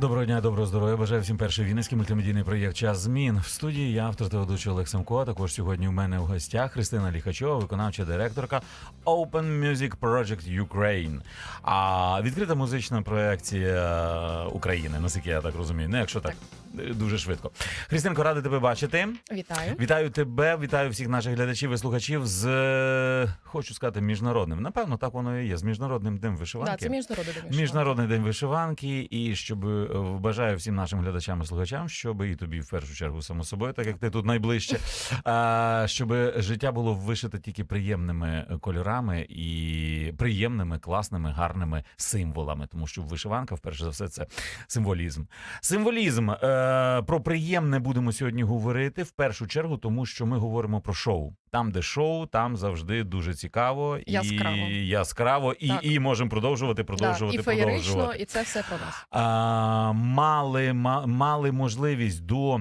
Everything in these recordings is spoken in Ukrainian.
Доброго дня, доброго здоров'я. Бажаю всім перший вінницький мультимедійний проєкт Час змін. В студії я автор та ведучий Олег Самко. а Також сьогодні у мене в гостях Христина Ліхачова, виконавча директорка Open Music Project Ukraine. А відкрита музична проекція України, наскільки я так розумію. не якщо так, дуже швидко. Христинко, радий тебе бачити. Вітаю. Вітаю тебе, вітаю всіх наших глядачів і слухачів з е, хочу сказати міжнародним. Напевно, так воно і є з міжнародним днем вишиванки. Да, це міжнародний день. вишиванки. Міжнародний день вишиванки, і щоб е, бажаю всім нашим глядачам і слухачам, щоб і тобі в першу чергу само собою, так як ти тут найближче, щоб життя було вишите тільки приємними кольорами і приємними, класними, гарними символами. Тому що вишиванка, вперше за все, це символізм. Символізм е, про приємне будемо сьогодні говорити в першу чергу, тому що ми говоримо про шоу. Там, де шоу, там завжди дуже цікаво і яскраво, і, Так. і можемо продовжувати, продовжувати продовжувати, і феєрично, і це все про нас. А, мали, ма, мали можливість до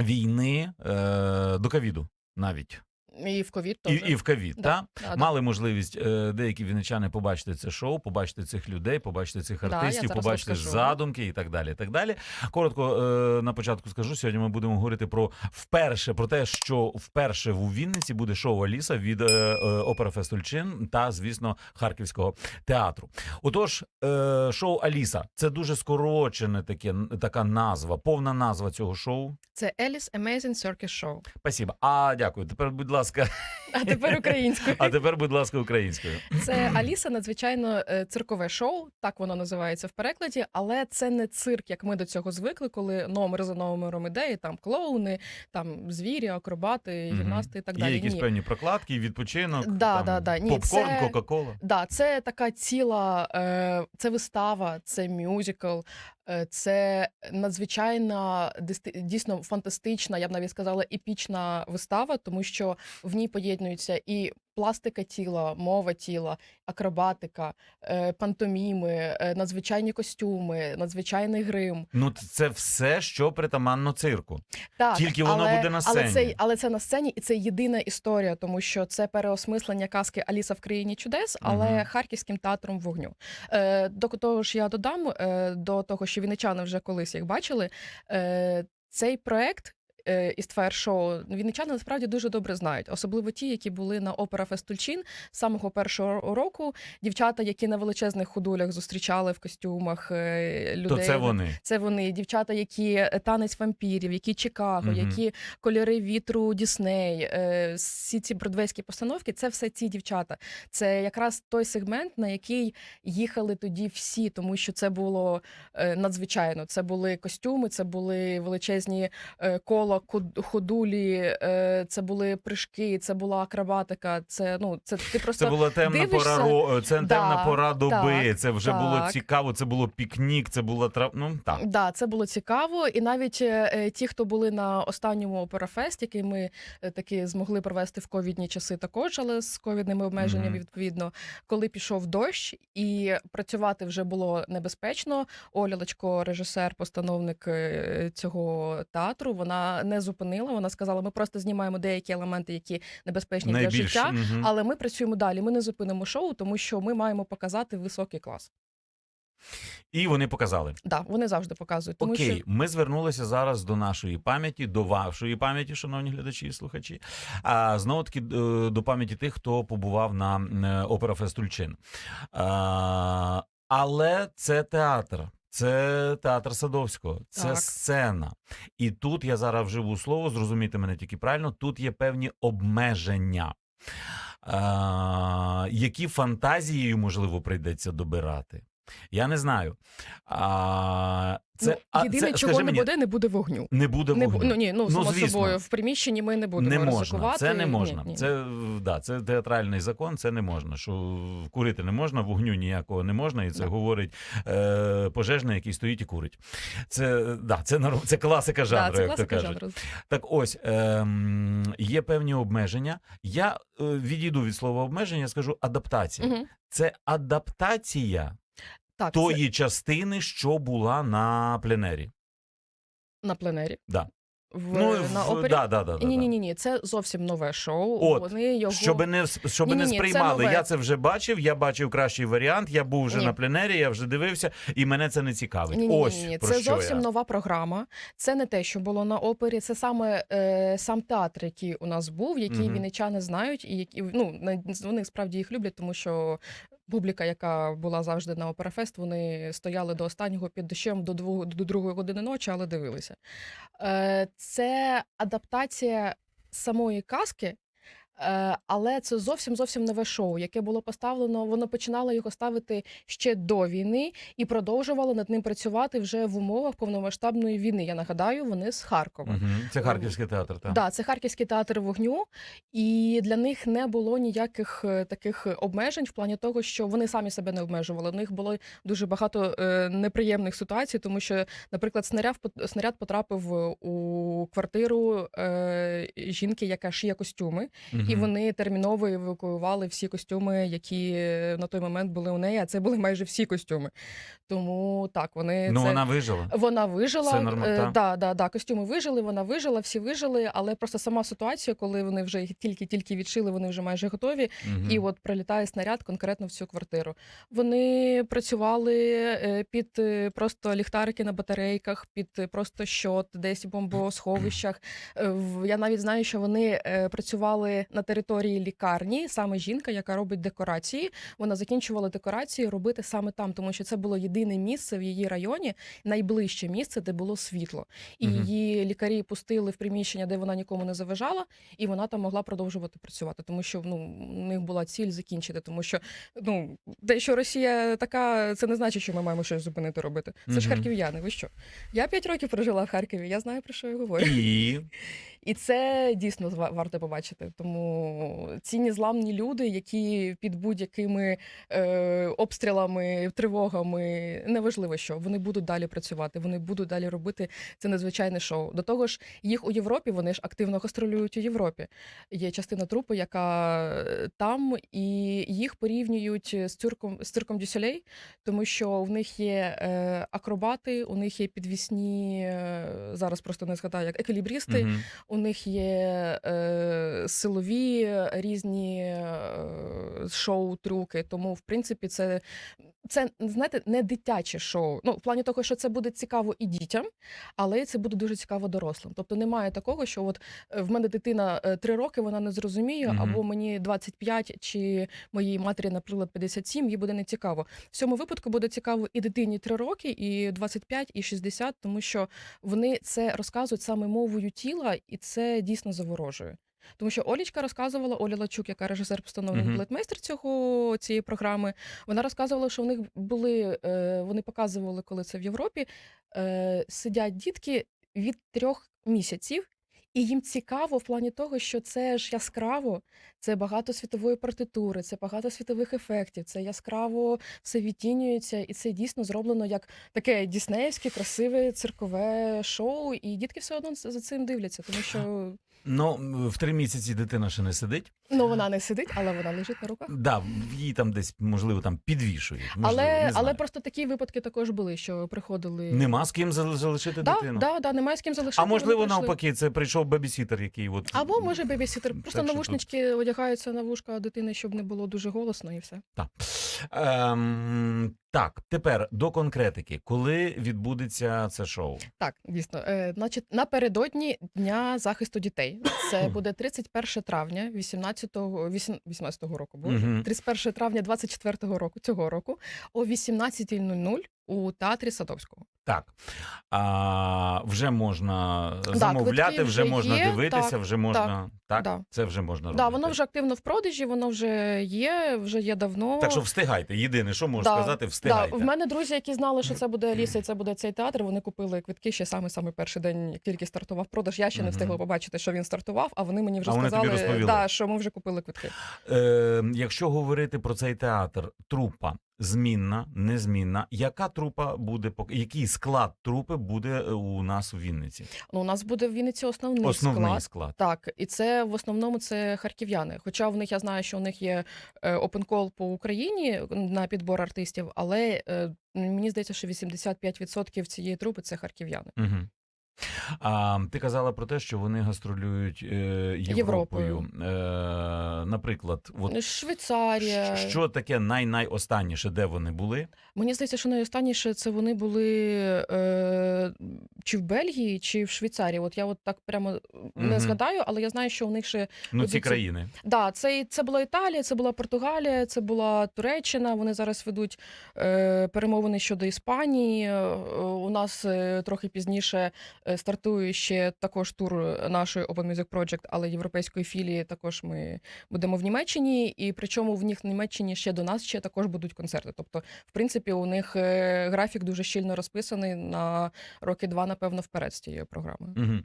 війни, е, до ковіду навіть. І в ковід І, теж. і в ковід, Да, та? да, да. Мали можливість е, деякі вінничани побачити це шоу, побачити цих людей, побачити цих артистів, зараз побачити задумки і так далі. І так далі. Коротко е, на початку скажу. Сьогодні ми будемо говорити про вперше про те, що вперше у Вінниці буде шоу Аліса від е, Опера Фестульчин та, звісно, Харківського театру. Отож, шоу Аліса це дуже скорочене таке така назва, повна назва цього шоу. Це Alice Amazing Circus Show. Спасибо. А дякую. Тепер, будь ласка, А тепер українською. а тепер, будь ласка, українською. Це Аліса надзвичайно е, циркове шоу, так воно називається в перекладі, але це не цирк, як ми до цього звикли, коли номер за номером іде, і там клоуни, там звірі, акробати, гімнасти і так Є далі. якісь Ні. певні прокладки, відпочинок, Да, там, да, да. Ні, попкорн, це- Кока-Кола. Да, це така ціла, е, це вистава, це мюзикл, це надзвичайна дійсно фантастична, я б навіть сказала, епічна вистава, тому що в ній поєднуються і пластика тіла, мова тіла, акробатика, е, пантоміми, е, надзвичайні костюми, надзвичайний грим. Ну, це все, що притаманно цирку. Так, Тільки воно але, буде на Але сцені. це, але це на сцені, і це єдина історія, тому що це переосмислення казки Аліса в країні чудес, але Мгм. харківським театром вогню. Е, до того ж, я додам е, до того, що вінничани вже колись їх бачили. Е, цей проект. Е, Із Фаєр шоу вінничани насправді дуже добре знають, особливо ті, які були на опера Фестульчин з самого першого року. Дівчата, які на величезних ходулях зустрічали в костюмах е, людей. То це вони. Це вони, дівчата, які е, танець вампірів, які Чикаго, Мгм. які кольори вітру Дісней, всі ці бродвейські постановки. Це все ці дівчата. Це якраз той сегмент, на який їхали тоді всі, тому що це було надзвичайно. Це були костюми, це були величезні кола, код- ходулі, е, це були прыжки, це була акробатика. Це ну це ти просто Це була темна дивишся- пора ро- це темна пора доби. так, це вже було цікаво. Це було пікнік, це була трав. Ну так. Да, це було цікаво. І навіть е, е, ті, хто були на останньому операфест, який ми е, таки змогли провести в ковідні часи, також, але з ковідними обмеженнями, Мгм. відповідно, коли пішов дощ і працювати вже було небезпечно. Оля Лачко, режисер, постановник е, цього театру, вона не зупинила. Вона сказала: ми просто знімаємо деякі елементи, які небезпечні для життя. мгм. Але ми працюємо далі. Ми не зупинимо шоу, тому що ми маємо показати високий клас. і вони показали. Да, вони завжди показують. Тому Окей, що ми звернулися зараз до нашої пам'яті, до вашої пам'яті, шановні глядачі і слухачі. А знову таки е, до пам'яті тих, хто побував на опера Фестульчин. А, але це театр. Це театр Садовського, це Так. сцена. І тут я зараз вживу слово, зрозуміти мене тільки правильно. Тут є певні обмеження. е які фантазією, можливо, прийдеться добирати. Я не знаю. А, це, ну, а, єдине, це, чого не мені, буде, не буде вогню. не буде вогню. бу- ну ні, ну, Ну, само звісно. собою, в приміщенні ми не будемо не можна. ризикувати. Це не можна. ні, ні. Це да, це театральний закон. Це не можна. Що курити не можна, вогню ніякого не можна, і це Да. говорить е, пожежний, який стоїть і курить. Це да, це це класика жанру, да, це як то класика кажуть. жанру. Так ось ем, є певні обмеження. Я е, відійду від слова обмеження, скажу адаптація. Угу. Це адаптація Так, тої частини, що була на пленері. на пленері. Да. в, Ну, на опері. да, да, да, ні, ні, ні, ні, це зовсім нове шоу. От, Вони його Щоб не щоб Ні-ні-ні, це сприймали. нове. Я це вже бачив. Я бачив кращий варіант. Я був вже Ні. на пленері, я вже дивився, і мене це не цікавить. Ні, ні, Ось ні, ні. про Це що зовсім я. нова програма. Це не те, що було на опері. Це саме е, сам театр, який у нас був, який Мгм. вінничани знають, і які ну вони справді їх люблять, тому що. Публіка, яка була завжди на Операфест, вони стояли до останнього під дощем до двох до другої години ночі, але дивилися. Е, Це адаптація самої казки, е, але це зовсім зовсім нове шоу, яке було поставлено. Воно починало його ставити ще до війни і продовжувало над ним працювати вже в умовах повномасштабної війни. Я нагадаю, вони з Харкова. Це Харківський театр, так. Да, це Харківський театр вогню, і для них не було ніяких е, таких обмежень в плані того, що вони самі себе не обмежували. У них було дуже багато е, неприємних ситуацій, тому що, наприклад, снаряд снаряд потрапив у квартиру е, жінки, яка шиє костюми, І вони терміново евакуювали всі костюми, які на той момент були у неї. А це були майже всі костюми. Тому так вони Ну це... вона вижила. Вона вижила. Все норма- е, да, да, да, костюми вижили, вона вижила, всі вижили, але просто сама ситуація, коли вони вже тільки-тільки відшили, вони вже майже готові. Мгм. І от прилітає снаряд конкретно в цю квартиру. Вони працювали е, під е, просто ліхтарики на батарейках, під просто щот, десь в бомбосховищах. Я навіть знаю, що вони працювали на території лікарні. Саме жінка, яка робить декорації. Вона закінчувала декорації робити саме там, тому що це було єдине місце в її районі, найближче місце, де було світло. І Мгм. її лікарі пустили в приміщення, де вона нікому не заважала, і вона там могла продовжувати працювати, тому що ну у них була ціль закінчити. Тому що ну те, що Росія така, це не значить, що ми маємо щось зупинити робити. Це ж харків'яни. Ви що? Я п'ять років прожила в Харкові. Я знаю про що я говорю. І І це дійсно варто побачити. Тому ці незламні люди, які під будь-якими е, обстрілами, тривогами, неважливо що, вони будуть далі працювати, вони будуть далі робити це незвичайне шоу. До того ж, їх у Європі вони ж активно гастролюють у Європі. Є частина трупи, яка е, там, і їх порівнюють з цирком з цирком Дюсюлей, тому що в них є е, акробати, у них є підвісні, е, зараз просто не згадаю, як еквілібристи. Мгм. У них є е, силові е, різні е, шоу-трюки. Тому, в принципі, це, це знаєте, не дитяче шоу. Ну, в плані того, що це буде цікаво і дітям, але це буде дуже цікаво дорослим. Тобто немає такого, що от е, в мене дитина е, три роки, вона не зрозуміє, Мгм. або мені 25, чи моїй матері, наприклад, 57, їй буде не цікаво. В цьому випадку буде цікаво і дитині 3 роки, і 25, і 60, тому що вони це розказують саме мовою тіла, і це дійсно заворожує. Тому що Олічка розказувала, Оля Лачук, яка режисер постановлений uh -huh. балетмейстер цього цієї програми. Вона розказувала, що у них були, е, вони показували, коли це в Європі, е, сидять дітки від трьох місяців. І їм цікаво в плані того, що це ж яскраво, це багато світової партитури, це багато світових ефектів, це яскраво все відтінюється, і це дійсно зроблено як таке діснеївське, красиве циркове шоу. І дітки все одно за цим дивляться, тому що Ну, в три місяці дитина ще не сидить. ну вона не сидить, але вона лежить на руках. Да, її там десь, можливо, там підвішують. Можливо, але, не але знаю. просто такі випадки також були, що приходили. нема з ким зал- залишити да, дитину. да, да, немає з ким залишити. А можливо, вони прийшли. навпаки, це прийшов бебісітер, який от Або може бебісітер. Просто що навушнички одягаються на вушка дитини, щоб не було дуже голосно, і все. Ем, так, тепер до конкретики. Коли відбудеться це шоу? Так, дійсно. Е, значить, напередодні Дня захисту дітей. Це буде 31 травня 18-го, 18-го року. Боже. Мгм. 31 травня 24-го року, цього року, о 18.00 у театрі Садовського. Так. А, вже можна квитки замовляти, вже вже можна є, дивитися, так, вже можна. Так, да. це вже можна робити. Да, воно вже активно в продажі, воно вже є, вже є давно. Так що встигайте. Єдине, що можу Да, сказати, Да, встигайте. в мене друзі, які знали, що це буде Аліса і це буде цей театр. Вони купили квитки ще саме саме перший день, як тільки стартував продаж. Я ще не встигла побачити, що він стартував, а вони мені вже А сказали, да, що ми вже купили квитки. Е, якщо говорити про цей театр, трупа змінна, незмінна. Яка трупа буде який склад трупи буде е, у нас у Вінниці? Ну, у нас буде в Вінниці основний, Основний склад. склад. Так, і це в основному це харків'яни. Хоча в них я знаю, що у них є open call по Україні на підбор артистів, але е, мені здається, що 85% цієї трупи це харків'яни. Угу. А ти казала про те, що вони гастролюють е, Європою. Європою. Е, наприклад, от Швейцарія. що таке най найостанніше, де вони були? Мені здається, що найостанніше це вони були е, чи в Бельгії, чи в Швейцарії. От я от так прямо не згадаю, але я знаю, що у них ще Ну, ці ці- країни. Да, це, і- це була Італія, це була Португалія, це була Туреччина. Вони зараз ведуть е, перемовини щодо Іспанії. Е, у нас е, трохи пізніше стартує ще також тур нашої Open Music Project, але європейської філії також ми будемо в Німеччині. І причому в них в Німеччині ще до нас ще також будуть концерти. Тобто, в принципі, у них е, графік дуже щільно розписаний на роки два, напевно, вперед з цією програмою. Угу.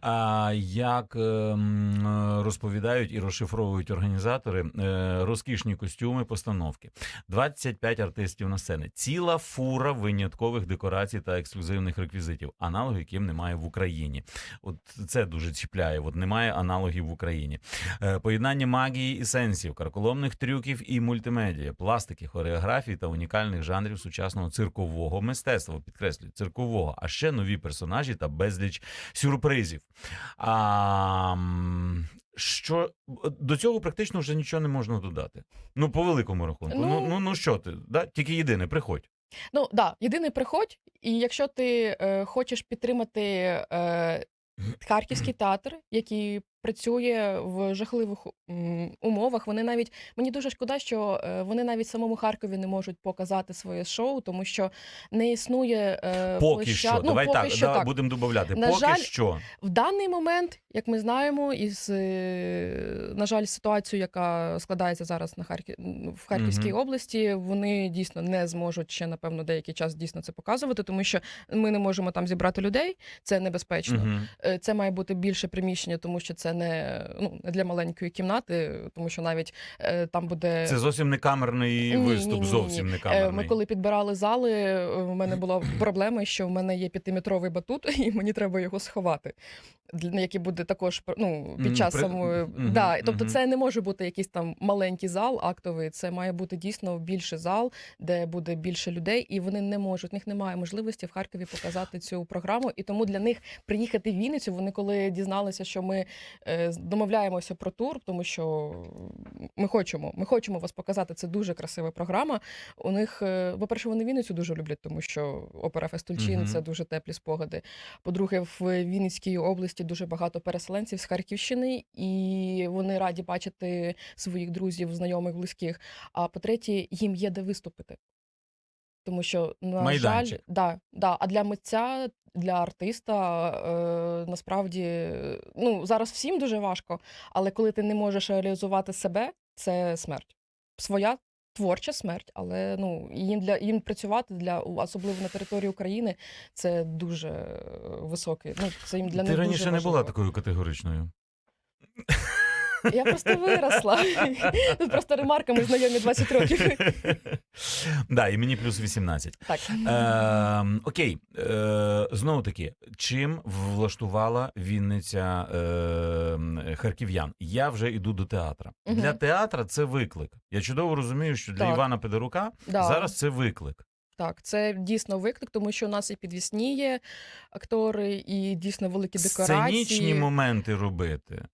А як ем, розповідають і розшифровують організатори е, розкішні костюми, постановки, 25 артистів на сцені, ціла фура виняткових декорацій та ексклюзивних реквізитів, аналогів, яким немає в Україні. От це дуже чіпляє. От немає аналогів в Україні. Е, Поєднання магії і сенсів, карколомних трюків і мультимедіа, пластики, хореографії та унікальних жанрів сучасного циркового мистецтва. Підкреслюю, циркового, а ще нові персонажі та безліч сюрпризів. А, що до цього практично вже нічого не можна додати. Ну, по великому рахунку. Ну, Ну- ну, ну що ти? Да? Тільки єдине, приходь. Ну да, єдине, приходь, і якщо ти е, хочеш підтримати е, харківський театр, який працює в жахливих умовах, вони навіть мені дуже шкода, що е, вони навіть самому Харкові не можуть показати своє шоу, тому що не існує е, Поки площад- що. Ну, Давай поки так, що да, так. будемо додати. На Поки жаль, що. В даний момент, як ми знаємо, із е, на жаль, ситуацію, яка складається зараз на Харків в Харківській Мгм. області, вони дійсно не зможуть ще напевно деякий час дійсно це показувати, тому що ми не можемо там зібрати людей. Це небезпечно. Е, Це має бути більше приміщення, тому що це не ну не для маленької кімнати, тому що навіть е, там буде Це зовсім не камерний Ні, ні, виступ, ні, ні. зовсім не Е, камерний. Ми коли підбирали зали, е, в мене була проблема, що в мене є п'ятиметровий батут, і мені треба його сховати. Для який буде також ну, під час при- самої. мгм, да, тобто, мгм. це не може бути якийсь там маленький зал актовий. Це має бути дійсно більший зал, де буде більше людей, і вони не можуть. В них немає можливості в Харкові показати цю програму. І тому для них приїхати в Вінницю. Вони коли дізналися, що ми домовляємося про тур, тому що ми хочемо, ми хочемо вас показати. Це дуже красива програма. У них, е, по-перше, вони Вінницю дуже люблять, тому що опера Фестульчин Мгм. це дуже теплі спогади. По-друге, в Вінницькій області дуже багато переселенців з Харківщини, і вони раді бачити своїх друзів, знайомих, близьких. А по-третє, їм є де виступити. Тому що, на жаль, да, да, а для митця, для артиста е, насправді ну, зараз всім дуже важко, але коли ти не можеш реалізувати себе, це смерть. Своя творча смерть, але ну, їм, для, їм працювати, для, особливо на території України, це дуже е, високий. Ну, це їм для Ти них раніше дуже не була такою категоричною. Я просто виросла. Тут просто ремарка, ми знайомі 20 років. Да, і мені плюс 18. Так. Е, окей, е, знову таки, чим влаштувала Вінниця е, харків'ян? Я вже йду до театра. Мгм. Для театра це виклик. Я чудово розумію, що для Так. Івана Педорука Да. зараз це виклик. Так, це дійсно виклик, тому що у нас і підвісні є актори, і дійсно великі декорації. Сценічні моменти робити.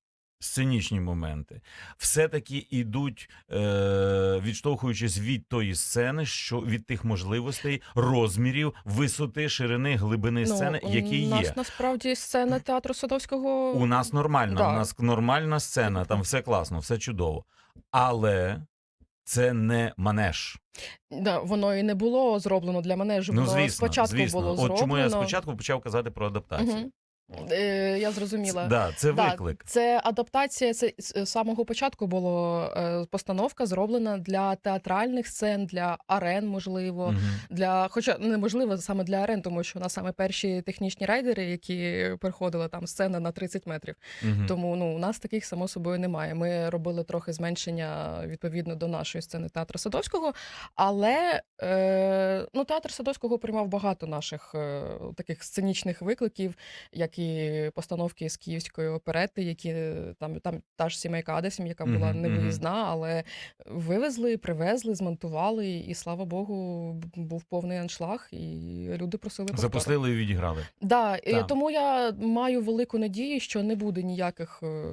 Сценічні моменти все-таки ідуть, е, відштовхуючись від тої сцени, що від тих можливостей, розмірів, висоти, ширини, глибини сцени, які Ну, у нас є. насправді сцена театру Садовського. У нас нормальна, Да. у нас нормальна сцена, там все класно, все чудово. Але це не манеж. Да, воно і не було зроблено для манежу. Ну, воно звісно, спочатку звісно. було От зроблено. чому я спочатку почав казати про адаптацію. Мгм. Е, я зрозуміла. Да, це Да, виклик. Це адаптація. Це з самого початку була е, постановка зроблена для театральних сцен, для арен, можливо. Мгм. Для, хоча неможливо саме для арен, тому що у нас саме перші технічні райдери, які переходили там сцена на 30 метрів. Мгм. Тому ну у нас таких само собою немає. Ми робили трохи зменшення відповідно до нашої сцени театру Садовського. Але е, ну, театр Садовського приймав багато наших е, таких сценічних викликів, як як і постановки з київської оперети, які е, там, там та ж сімейка Адесім, яка була Мгм, невиїзна, але вивезли, привезли, змонтували, і слава Богу, був повний аншлаг, і люди просили повтору. Запустили і відіграли. Да, Так. тому я маю велику надію, що не буде ніяких е,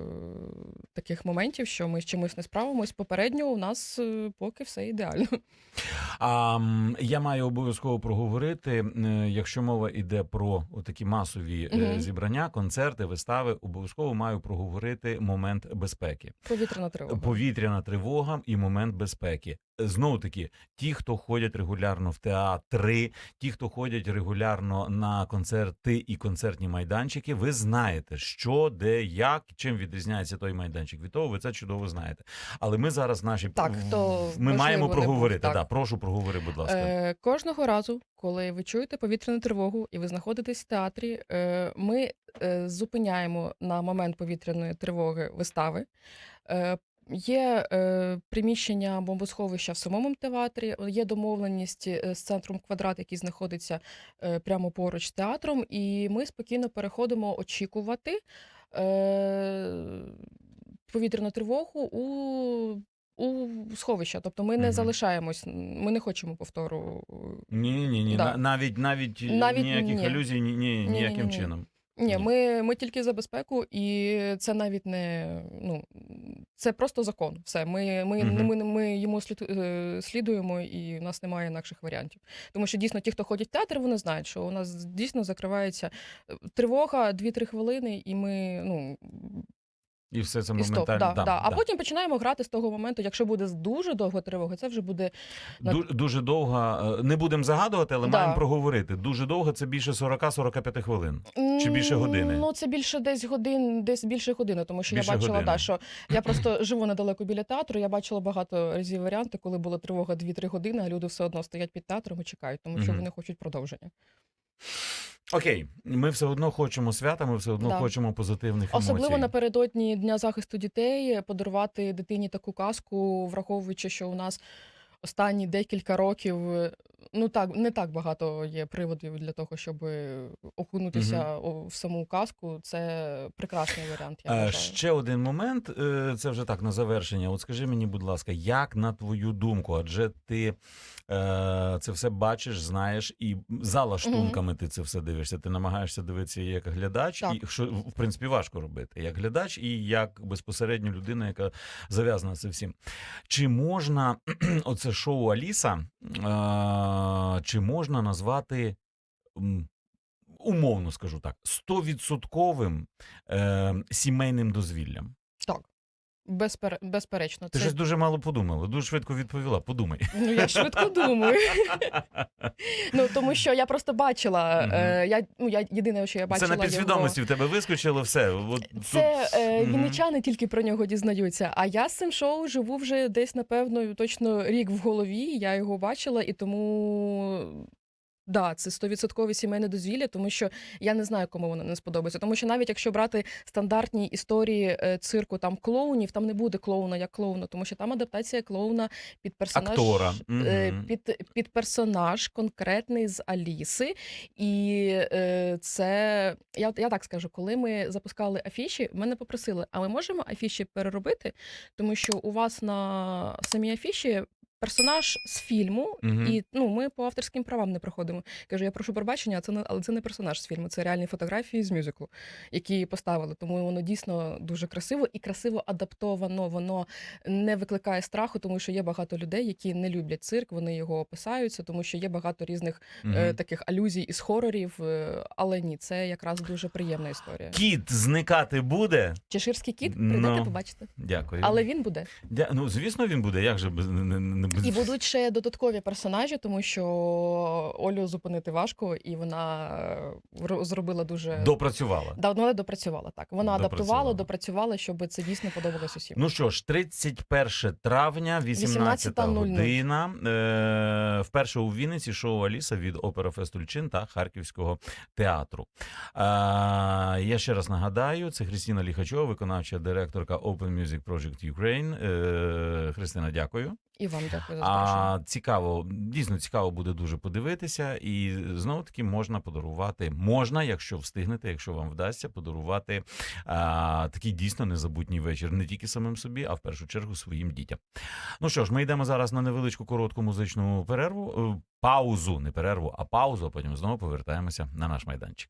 таких моментів, що ми з чимось не справимось. Попередньо у нас е, поки все ідеально. А я маю обов'язково проговорити, якщо мова йде про такі масові Мгм. Зібрання, концерти, вистави, обов'язково маю проговорити момент безпеки. Повітряна тривога. Повітряна тривога і момент безпеки. Знову таки, ті, хто ходять регулярно в театри, ті, хто ходять регулярно на концерти і концертні майданчики, ви знаєте, що, де, як, чим відрізняється той майданчик. Від того ви це чудово знаєте. Але ми зараз наші Так, хто, ми маємо проговорити. так. Да, прошу проговори, будь ласка. Е, кожного разу, коли ви чуєте повітряну тривогу і ви знаходитесь в театрі, е, ми е, зупиняємо на момент повітряної тривоги вистави. Е, Є е, приміщення бомбосховища в самому театрі, є домовленість е, з центром квадрат, який знаходиться е, прямо поруч з театром, і ми спокійно переходимо очікувати е, повітряну тривогу у, у сховища. Тобто ми не Мгм. залишаємось, ми не хочемо повтору. Ні, ні, ні. да. на- Навіть навіть, Навіть ніяких ні. алюзій, ні, ні, ніяким Ні-ні-ні. чином. Ні, Ні. ми, ми тільки за безпеку, і це навіть не ну це просто закон. Все, ми, ми, Мгм. ми, ми йому слід, е, слідуємо, і в нас немає інакших варіантів. Тому що дійсно ті, хто ходять в театр, вони знають, що у нас дійсно закривається е, тривога 2-3 хвилини, і ми ну І все це і стоп. моментально. Да, да. А потім починаємо грати з того моменту. Якщо буде дуже довга тривога, це вже буде на- Ду- Дуже довго, е, не будемо загадувати, але Да. маємо проговорити. Дуже довго це більше 40-45 хвилин. Чи більше години? Ну, це більше десь годин, десь більше години, тому що Більше я бачила, години. да, що я просто живу недалеко біля театру. Я бачила багато разів варіанти, коли була тривога 2-3 години, а люди все одно стоять під театром і чекають, тому що вони хочуть продовження. Окей, ми все одно хочемо свята, ми все одно Да. хочемо позитивних Особливо напередодні Дня захисту дітей подарувати дитині таку казку, враховуючи, що у нас останні декілька років. е, Ну так, не так багато є приводів для того, щоб окунутися о- в саму казку. Це прекрасний варіант. Я Е, вважаю. Ще один момент, е, це вже так на завершення. От скажи мені, будь ласка, як на твою думку, адже ти це все бачиш, знаєш, і за лаштунками ти це все дивишся. Ти намагаєшся дивитися як глядач, Так. і що в принципі важко робити, як глядач і як безпосередньо людина, яка зав'язана з цим всім. Чи можна оце шоу Аліса, е, чи можна назвати? Умовно скажу так, стовідсотковим е, сімейним дозвіллям. Безпер... безперечно. Ти це... щось дуже мало подумала, дуже швидко відповіла. Подумай. Ну, я швидко думаю. ну, тому що я просто бачила. Е, я, ну, я, єдине, що я Це на підсвідомості в тебе вискочило все. От Його... Це е, Мгм. вінничани тільки про нього дізнаються. А я з цим шоу живу вже десь, напевно, точно рік в голові. Я його бачила, і тому. Да, це стовідсоткове сімейне дозвілля, тому що я не знаю, кому воно не сподобається. Тому що навіть якщо брати стандартні історії е, цирку там клоунів, там не буде клоуна як клоуна, тому що там адаптація клоуна під персонаж Актора. е, Мгм. під, під персонаж конкретний з Аліси. І е, це я, я так скажу, коли ми запускали афіші, мене попросили, а ми можемо афіші переробити, тому що у вас на самій афіші. Персонаж з фільму, Мгм. і ну ми по авторським правам не проходимо. Кажу, я прошу пробачення, а це не але це не персонаж з фільму, це реальні фотографії з мюзиклу, які поставили. Тому воно дійсно дуже красиво і красиво адаптовано. Воно не викликає страху, тому що є багато людей, які не люблять цирк, вони його описаються, тому що є багато різних Мгм. е, таких алюзій із хорорів. е, але ні, це якраз дуже приємна історія. Кіт зникати буде. Чеширський кіт, Ну. прийдете, побачите. Дякую. Але він буде. Дя... Ну, звісно, він буде. Як же не. І будуть ще додаткові персонажі, тому що Олю зупинити важко, і вона е, зробила дуже допрацювала. Да, вона допрацювала так. Вона адаптувала, допрацювала, щоб це дійсно подобалось усім. Ну що ж, 31 травня, 18 18:00. година. Е, вперше у Вінниці шоу Аліса від Опера Фест Тульчин та Харківського театру. Е, я ще раз нагадаю, це Христина Ліхачова, виконавча директорка Open Music Project Ukraine. Е, Христина, дякую. І вам дякую. Дякую за. А цікаво, дійсно цікаво буде дуже подивитися, і знову таки можна подарувати. Можна, якщо встигнете, якщо вам вдасться, подарувати а, такий дійсно незабутній вечір не тільки самим собі, а в першу чергу своїм дітям. Ну що ж, ми йдемо зараз на невеличку коротку музичну перерву. е, Паузу, не перерву, а паузу. А потім знову повертаємося на наш майданчик.